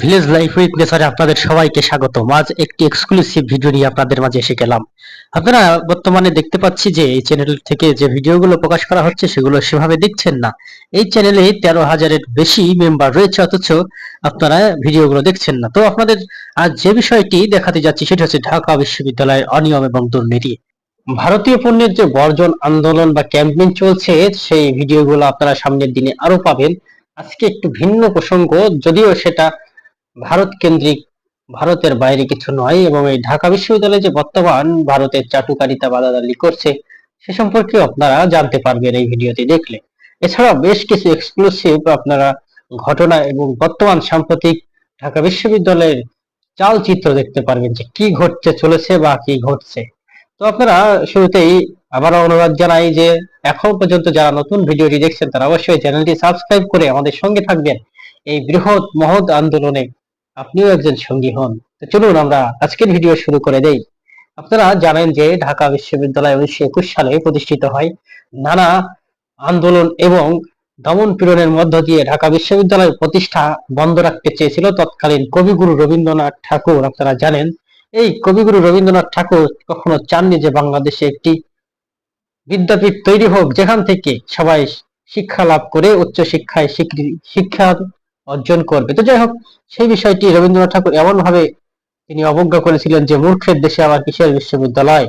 Village life with নেচারে আপনাদের সবাইকে স্বাগত আজ একটি এক্সক্লুসিভ ভিডিও নিয়ে আপনাদের মাঝে এসে গেলাম। আপনারা বর্তমানে দেখতে পাচ্ছি যে এই চ্যানেল থেকে যে ভিডিওগুলো প্রকাশ করা হচ্ছে, সেগুলো সেভাবে দেখছেন না। এই চ্যানেলে তেরো হাজারের বেশি মেম্বার রয়েছে, অথচ আপনারা ভিডিওগুলো দেখছেন না। তো আপনাদের আজ যে বিষয়টি দেখাতে যাচ্ছি, সেটা হচ্ছে ঢাকা বিশ্ববিদ্যালয়ের অনিয়ম এবং দুর্নীতি। ভারতীয় পণ্যের যে বর্জন আন্দোলন বা ক্যাম্পেইন চলছে, সেই ভিডিওগুলো আপনারা সামনের দিনে আরও পাবেন। আজকে একটু ভিন্ন প্রসঙ্গ, যদিও সেটা ভারত কেন্দ্রিক, ভারতের বাইরে কিছু নয় এবং এই ঢাকা বিশ্ববিদ্যালয়ে যে বর্তমান ভারতের চাটুকারিতা বাদাদালি করছে, সে সম্পর্কে আপনারা জানতে পারবেন এই ভিডিওতে দেখলে। এছাড়াও বেশ কিছু এক্সক্লুসিভ আপনারা ঘটনা এবং বর্তমান সাম্প্রতিক ঢাকা বিশ্ববিদ্যালয়ের চালচিত্র দেখতে পারবেন যে কি ঘটতে চলেছে বা কি ঘটছে। তো আপনারা শুরুতেই আবারও অনুরোধ জানাই যে এখন পর্যন্ত যারা নতুন ভিডিওটি দেখছেন তারা অবশ্যই চ্যানেলটি সাবস্ক্রাইব করে আমাদের সঙ্গে থাকবেন। এই বৃহৎ মহৎ আন্দোলনে আপনিও একজন সঙ্গী হন। তো চলুন আমরা আজকের ভিডিও শুরু করে দেই। আপনারা জানেন যে ঢাকা বিশ্ববিদ্যালয় উনিশশো একুশ সালে প্রতিষ্ঠিত হয় নানা আন্দোলন এবং দমন পীড়নের মধ্য দিয়ে ঢাকা বিশ্ববিদ্যালয় প্রতিষ্ঠা বন্ধ রাখতে চেয়েছিল তৎকালীন কবিগুরু রবীন্দ্রনাথ ঠাকুর, আপনারা জানেন। এই কবিগুরু রবীন্দ্রনাথ ঠাকুর কখনো চাননি যে বাংলাদেশে একটি বিদ্যাপীঠ তৈরি হোক, যেখান থেকে সবাই শিক্ষা লাভ করে উচ্চ শিক্ষায় শিক্ষা অর্জন করবে। তো যাই হোক, সেই বিষয়টি রবীন্দ্রনাথ ঠাকুর এমন ভাবে তিনি অবজ্ঞা করেছিলেন যে, মূর্খের দেশে আবার কিসের বিশ্ববিদ্যালয়?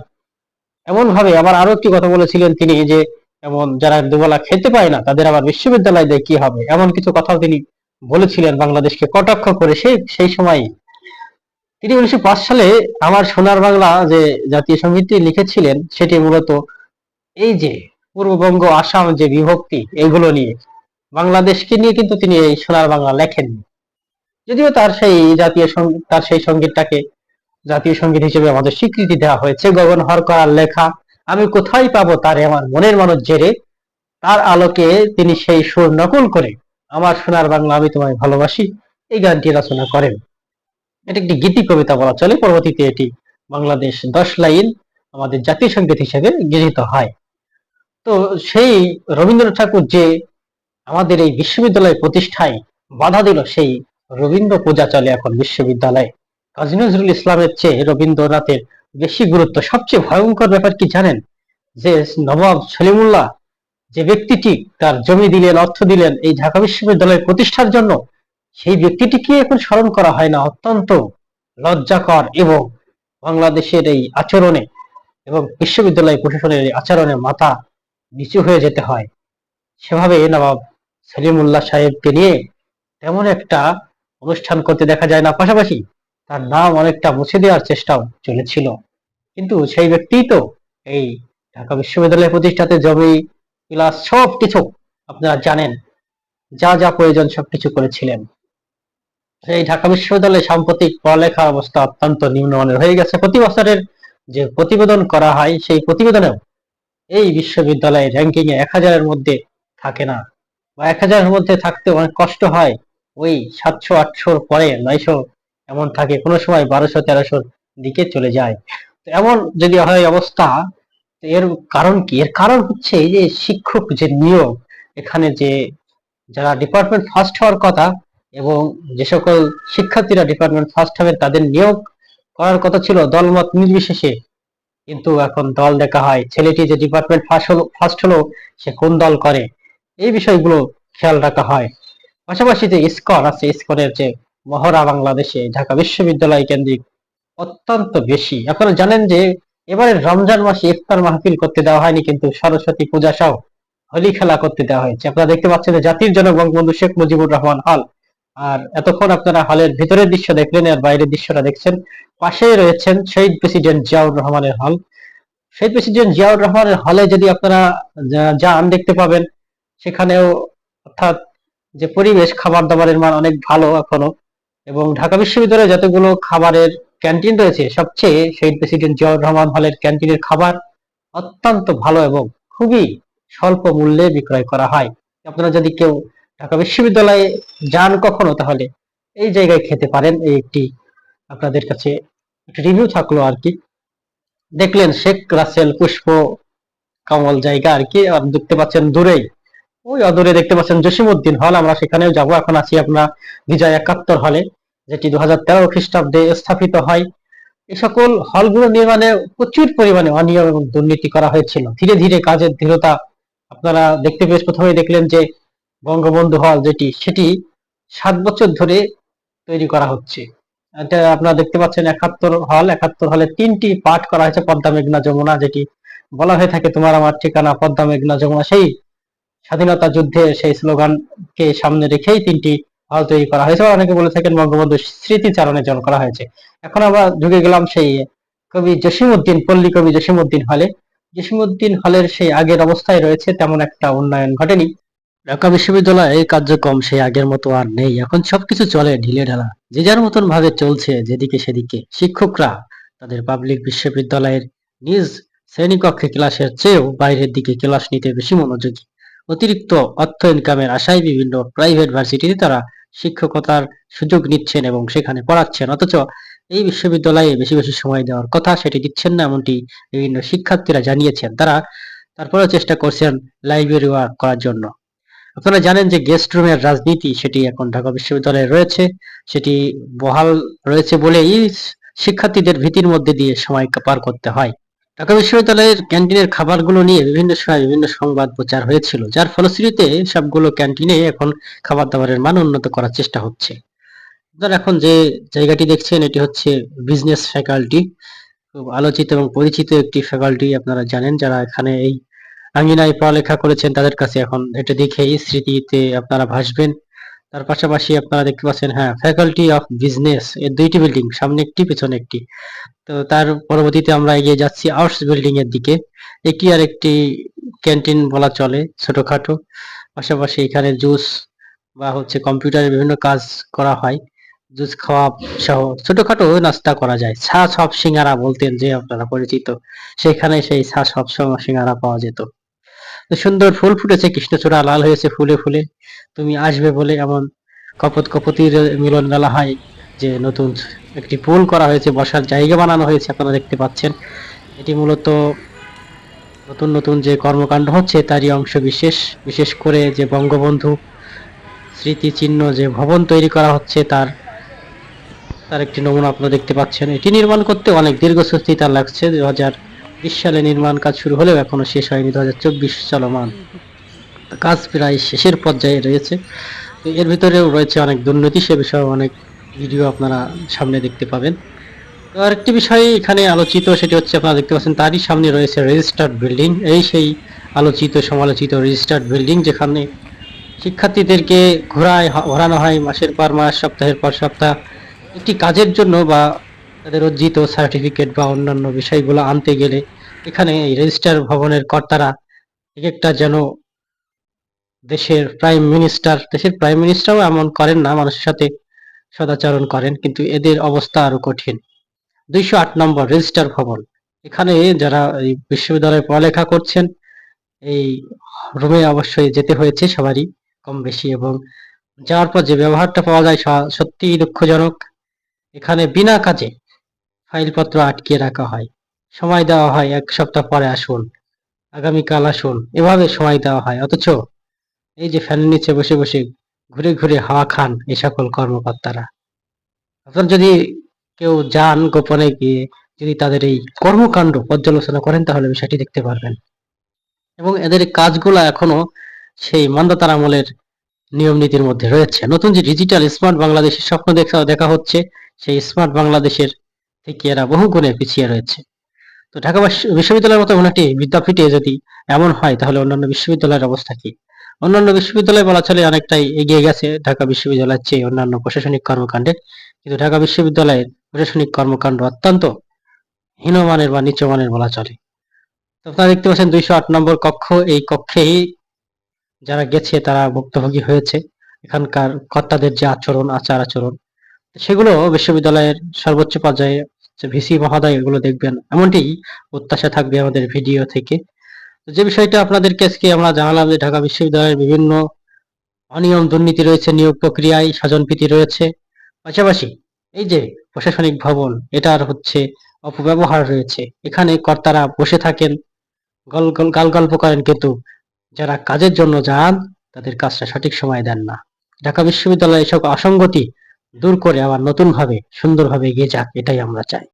এমন ভাবে আবার আরও একটি কথা বলেছিলেন তিনি যে, এমন যারা দুবেলা খেতে পায় না, তাদের আবার বিশ্ববিদ্যালয় দিয়ে কি হবে? এমন কিছু কথাও তিনি বলেছিলেন বাংলাদেশকে কটাক্ষ করে সেই সেই সময়। তিনি উনিশশো পাঁচ সালে আমার সোনার বাংলা যে জাতীয় সঙ্গীতটি লিখেছিলেন, সেটি মূলত এই যে, পূর্ববঙ্গ, আসাম যে বিভক্তি, এগুলো নিয়ে। বাংলাদেশকে নিয়ে কিন্তু তিনি এই সোনার বাংলা লেখেননি। যদিও তার সেই জাতীয় তার সেই সঙ্গীতটাকে জাতীয় সংগীত হিসেবে আমাদের স্বীকৃতি দেওয়া হয়েছে। গগন হর করার লেখা, আমি কোথায় পাবো তারে আমার মনের মানুষ জেরে? তার আলোকে তিনি সেই সুর নকল করে, আমার সোনার বাংলা আমি তোমায় ভালোবাসি। এই গানটি রচনা করেন। এটা একটি গীতি কবিতা বলা চলে। পরবর্তীতে এটি বাংলাদেশ দশ লাইন আমাদের জাতীয় সংগীত হিসেবে গৃহীত হয়। তো সেই রবীন্দ্রনাথ ঠাকুর যে আমাদের এই বিশ্ববিদ্যালয় প্রতিষ্ঠায় বাধা দিল সেই রবীন্দ্র পূজা চলে এখন বিশ্ববিদ্যালয়ে। কাজী নজরুল ইসলামের চেয়ে রবীন্দ্রনাথের বেশি গুরুত্ব, সবচেয়ে ভয়ঙ্কর ব্যাপার কি জানেন? যে নবাব সলিমুল্লাহ যে ব্যক্তিটি তার জমি দিলেন, অর্থ দিলেন এই ঢাকা বিশ্ববিদ্যালয় প্রতিষ্ঠার জন্য, সেই ব্যক্তিটিকে এখন স্মরণ করা হয় না। অত্যন্ত লজ্জাকর এবং বাংলাদেশের এই আচরণে এবং বিশ্ববিদ্যালয় প্রশাসনের এই আচরণে মাথা নিচু হয়ে যেতে হয়। সেভাবে নবাব সেলিমুল্লাহ সাহেবকে নিয়ে তেমন একটা অনুষ্ঠান করতে দেখা যায় না। পাশাপাশি তার নাম অনেকটা মুছে দেওয়ার চেষ্টাও চলেছিল। কিন্তু সেই ব্যক্তি তো এই ঢাকা বিশ্ববিদ্যালয় প্রতিষ্ঠাতে জমি, ক্লাস সব কিছু আপনারা জানেন। যা যা প্রয়োজন সবকিছু করেছিলেন। এই ঢাকা বিশ্ববিদ্যালয়ে সাম্প্রতিক পড়ালেখার অবস্থা অত্যন্ত নিম্নমানের হয়ে গেছে। প্রতি বছরের যে প্রতিবেদন করা হয়, সেই প্রতিবেদনেও এই বিশ্ববিদ্যালয়ের র্যাঙ্কিং এ এক হাজারের মধ্যে থাকে না। বা এক হাজারের মধ্যে থাকতে অনেক কষ্ট হয়, ওই সাতশো, আটশোর পরে নয়শো এমন থাকে, কোনো সময় বারোশো, তেরোশোর দিকে চলে যায়। তো এমন যদি হয় অবস্থা এর কারণ কি? এর কারণ হচ্ছে এই যে শিক্ষক যে নিয়োগ, এখানে যে যারা ডিপার্টমেন্ট ফার্স্ট হওয়ার কথা এবং যে সকল শিক্ষার্থীরা ডিপার্টমেন্ট ফার্স্ট হবে, তাদের নিয়োগ করার কথা ছিল দলমত নির্বিশেষে। কিন্তু এখন দল দেখা হয়, ছেলেটি যে ডিপার্টমেন্ট ফার্স্ট হলো ফার্স্ট হলো, সে কোন দল করে? এই বিষয়গুলো খেয়াল রাখা হয়। পাশাপাশি যে ইস্কন আছে ইস্কনের যে মহড়া বাংলাদেশে ঢাকা বিশ্ববিদ্যালয় কেন্দ্রিক অত্যন্ত বেশি। আপনারা জানেন যে এবারে রমজান মাসে ইফতার মাহফিল করতে দেওয়া হয়নি, কিন্তু সরস্বতী পূজা সহ হোলি খেলা করতে দেওয়া হয়েছে। আপনারা দেখতে পাচ্ছেন জাতির জনক বঙ্গবন্ধু শেখ মুজিবুর রহমান হল। আর এতক্ষণ আপনারা হলের ভিতরের দৃশ্য দেখলেন, আর বাইরের দৃশ্যটা দেখছেন, পাশেই রয়েছেন শহীদ প্রেসিডেন্ট জিয়াউর রহমানের হল। শহীদ প্রেসিডেন্ট জিয়াউর রহমানের হলে যদি আপনারা যান, দেখতে পাবেন সেখানেও অর্থাৎ যে পরিবেশ খাবার দাবারের মান অনেক ভালো এখনও। এবং ঢাকা বিশ্ববিদ্যালয়ে যতগুলো খাবারের ক্যান্টিন রয়েছে, সবচেয়ে শহীদ প্রেসিডেন্ট জিয়াউর রহমান হলের ক্যান্টিনের খাবার অত্যন্ত ভালো এবং খুবই স্বল্প মূল্যে বিক্রয় করা হয়। আপনারা যদি কেউ ঢাকা বিশ্ববিদ্যালয়ে যান কখনো, তাহলে এই জায়গায় খেতে পারেন। এই একটি আপনাদের কাছে রিভিউ থাকল আর কি। দেখলেন শেখ রাসেল পুষ্প কমল জায়গা আর কি দেখতে পাচ্ছেন দূরেই ওই অদূরে দেখতে পাচ্ছেন জসিমউদ্দিন হল। আমরা সেখানেও যাব। এখন আছি আমরা বিজয় একাত্তর হলে, যেটি দু হাজার তেরো খ্রিস্টাব্দে স্থাপিত হয়। এই সকল হলগুলো নির্মাণে প্রচুর পরিমাণে অনিয়ম এবং দুর্নীতি করা হয়েছিল। ধীরে ধীরে কাজের ধীরতা আপনারা দেখতে পেয়ে প্রথমে দেখলেন যে বঙ্গবন্ধু হল যেটি, সেটি সাত বছর ধরে তৈরি করা হচ্ছে। এটা আপনারা দেখতে পাচ্ছেন একাত্তর হল। একাত্তর হলে তিনটি পাঠ করা হয়েছে। পদ্মা মেঘনা যমুনা, যেটি বলা হয়ে থাকে তোমার আমার ঠিকানা পদ্মা মেঘনা যমুনা। সেই স্বাধীনতা যুদ্ধে সেই স্লোগানকে সামনে রেখেই তিনটি হল তৈরি করা হয়েছে। অনেকে বলে থাকেন বঙ্গবন্ধু স্মৃতিচারণের জন্য করা হয়েছে। এখন আমরা ঢুকে গেলাম সেই কবি জসিমউদ্দিন, পল্লী কবি জসিমউদ্দিন হলে। জসিমউদ্দিন হলের সেই আগের অবস্থায় রয়েছে তেমন একটা উন্নয়ন ঘটেনি। ঢাকা বিশ্ববিদ্যালয়ে এই কার্যক্রম সেই আগের মতো আর নেই। এখন সবকিছু চলে ঢিলে ঢালা যে যার মতন ভাবে চলছে যেদিকে সেদিকে। শিক্ষকরা তাদের পাবলিক বিশ্ববিদ্যালয়ের নিজ শ্রেণীকক্ষে ক্লাসের চেয়েও বাইরের দিকে ক্লাস নিতে বেশি মনোযোগী। অতিরিক্ত অর্থ ইনকামের আশায় বিভিন্ন প্রাইভেট ভার্সিটিতে তারা শিক্ষকতার সুযোগ নিচ্ছেন এবং সেখানে পড়াচ্ছেন। অথচ এই বিশ্ববিদ্যালয়ে বেশি বেশি সময় দেওয়ার কথা সেটি দিচ্ছেন না এমনটি বিভিন্ন শিক্ষার্থীরা জানিয়েছেন। তারা তারপরেও চেষ্টা করছেন লাইব্রেরি ওয়ার্ক করার জন্য। আপনারা জানেন যে গেস্ট রুমের রাজনীতি সেটি এখন ঢাকা বিশ্ববিদ্যালয়ে রয়েছে। সেটি বহাল রয়েছে বলেই শিক্ষার্থীদের ভীতির মধ্যে দিয়ে সময় পার করতে হয়। ঢাকা বিশ্ববিদ্যালয়ের ক্যান্টিনের খাবারগুলো নিয়ে বিভিন্ন সময় বিভিন্ন সংবাদ প্রচার হয়েছিল, যার ফলশ্রুতিতে সবগুলো ক্যান্টিনে এখন খাবার দাবারের মান উন্নত করার চেষ্টা হচ্ছে। আপনারা এখন যে জায়গাটি দেখছেন, এটি হচ্ছে বিজনেস ফ্যাকাল্টি। খুব আলোচিত এবং পরিচিত একটি ফ্যাকাল্টি আপনারা জানেন, যারা এখানে এই আঙ্গিনায় পড়ালেখা করেছেন, তাদের কাছে এখন এটা দেখেই স্মৃতিতে আপনারা ভাসবেন। তার পাশাপাশি আপনারা দেখতে পাচ্ছেন হ্যাঁ ফ্যাকাল্টি অফ বিজনেস এর দুইটি বিল্ডিং সামনে একটি, পেছনে একটি। তো তার পরবর্তীতে আমরা এগিয়ে যাচ্ছি আর্টস বিল্ডিং এর দিকে। একটি আর একটি ক্যান্টিন বলা চলে ছোটখাটো। পাশাপাশি এখানে জুস বা হচ্ছে কম্পিউটারের বিভিন্ন কাজ করা হয়। জুস খাওয়া সহ ছোটখাটো নাস্তা করা যায়। চা সব সিঙ্গারা বলতেন যে আপনারা পরিচিত। সেখানে সেই চা সব সিঙ্গারা পাওয়া যেত। সুন্দর ফুল ফুটেছে, কৃষ্ণচূড়া লাল হয়েছে ফুলে ফুলে। তুমি আসবে বলে এমন কপত কপতির মিলন মেলা হয় যে নতুন একটি পুল করা হয়েছে, বসার জায়গা বানানো হয়েছে, আপনারা দেখতে পাচ্ছেন। এটি মূলত নতুন নতুন যে কর্মকাণ্ড হচ্ছে, তারই অংশ বিশেষ। বিশেষ করে যে বঙ্গবন্ধু স্মৃতিচিহ্ন যে ভবন তৈরি করা হচ্ছে, তার তার একটি নমুনা আপনারা দেখতে পাচ্ছেন। এটি নির্মাণ করতে অনেক দীর্ঘসূত্রিতা লাগছে। দু হাজার বিশ সালে নির্মাণ কাজ শুরু হলেও এখনও শেষ হয়নি দু হাজার চব্বিশ চলমান। কাজ প্রায় শেষের পর্যায়ে রয়েছে। এর ভিতরেও রয়েছে অনেক দুর্নীতি, সে বিষয়ে অনেক ভিডিও আপনারা সামনে দেখতে পাবেন। তো আরেকটি বিষয় এখানে আলোচিত, সেটি হচ্ছে আপনারা দেখতে পাচ্ছেন, তারই সামনে রয়েছে রেজিস্টার্ড বিল্ডিং এই সেই আলোচিত, সমালোচিত রেজিস্টার্ড বিল্ডিং যেখানে শিক্ষার্থীদেরকে ঘোরায় ঘোরানো হয় মাসের পর মাস, সপ্তাহের পর সপ্তাহ। একটি কাজের জন্য বা তাদের অর্জিত সার্টিফিকেট বা অন্যান্য বিষয়গুলো আনতে গেলে এখানে এই রেজিস্টার ভবনের কর্তারা এক একটা যেন দেশের প্রাইম মিনিস্টার দেশের প্রাইম মিনিস্টারও এমন করেন না, মানুষের সাথে সদাচরণ করেন, কিন্তু এদের অবস্থা আরও কঠিন। দুইশো আট নম্বর রেজিস্টার ভবন। এখানে যারা এই বিশ্ববিদ্যালয়ে পড়ালেখা করছেন, এই রুমে অবশ্যই যেতে হয়েছে সবারই কম বেশি এবং যাওয়ার পর যে ব্যবহারটা পাওয়া যায় সত্যিই দুঃখজনক। এখানে বিনা কাজে ফাইলপত্র আটকে রাখা হয়। সময় দেওয়া হয়, এক সপ্তাহ পরে আসুন, আগামীকাল আসুন, এভাবে সময় দেওয়া হয়। অথচ এই যে ফ্যানের নিচে বসে বসে ঘুরে ঘুরে হাওয়া খান এই সকল কর্মকর্তারা। আপনার যদি কেউ যান গোপনে গিয়ে, যদি তাদের এই কর্মকাণ্ড পর্যালোচনা করেন, তাহলে বিষয়টি দেখতে পারবেন। এবং এদের কাজগুলো এখনও সেই মান্দাতার আমলের নিয়ম নীতির মধ্যে রয়েছে। নতুন যে ডিজিটাল স্মার্ট বাংলাদেশের স্বপ্ন দেখা দেখা হচ্ছে, সেই স্মার্ট বাংলাদেশের থেকে এরা বহু গুণে পিছিয়ে রয়েছে। তো ঢাকা বিশ্ববিদ্যালয়ের মতো একটি বিদ্যাপীঠে যদি এমন হয়, তাহলে অন্যান্য বিশ্ববিদ্যালয়ের অবস্থা কি? অন্যান্য বিশ্ববিদ্যালয় বলা চলে অনেকটাই এগিয়ে গেছে ঢাকা বিশ্ববিদ্যালয়ের চেয়ে অন্যান্য প্রশাসনিক কর্মকাণ্ডে। কিন্তু ঢাকা বিশ্ববিদ্যালয়ের প্রশাসনিক কর্মকাণ্ড অত্যন্ত হীনমানের বা নিচমানের বলা চলে। তো আপনারা দেখতে পাচ্ছেন দুইশো আট নম্বর কক্ষ, এই কক্ষেই যারা গেছে তারা ভুক্তভোগী হয়েছে। এখানকার কর্তাদের যে আচরণ, আচার আচরণ, সেগুলো বিশ্ববিদ্যালয়ের সর্বোচ্চ পর্যায়ে ভিসি মহোদয় এগুলো দেখবেন, এমনটি প্রত্যাশা থাকবে আমাদের ভিডিও থেকে। যে বিষয়টা আপনাদেরকে আজকে আমরা জানালাম যে ঢাকা বিশ্ববিদ্যালয়ের বিভিন্ন অনিয়ম দুর্নীতি রয়েছে, নিয়োগ প্রক্রিয়ায় স্বজনপ্রীতি রয়েছে। পাশাপাশি এই যে প্রশাসনিক ভবন, এটার হচ্ছে অপব্যবহার রয়েছে। এখানে কর্তারা বসে থাকেন, গল গাল গল্প করেন, কিন্তু যারা কাজের জন্য যান, তাদের কাজটা সঠিক সময় দেন না। ঢাকা বিশ্ববিদ্যালয়ে এসব অসঙ্গতি দূর করে আবার নতুন ভাবে সুন্দরভাবে এগিয়ে যাক, এটাই আমরা চাই।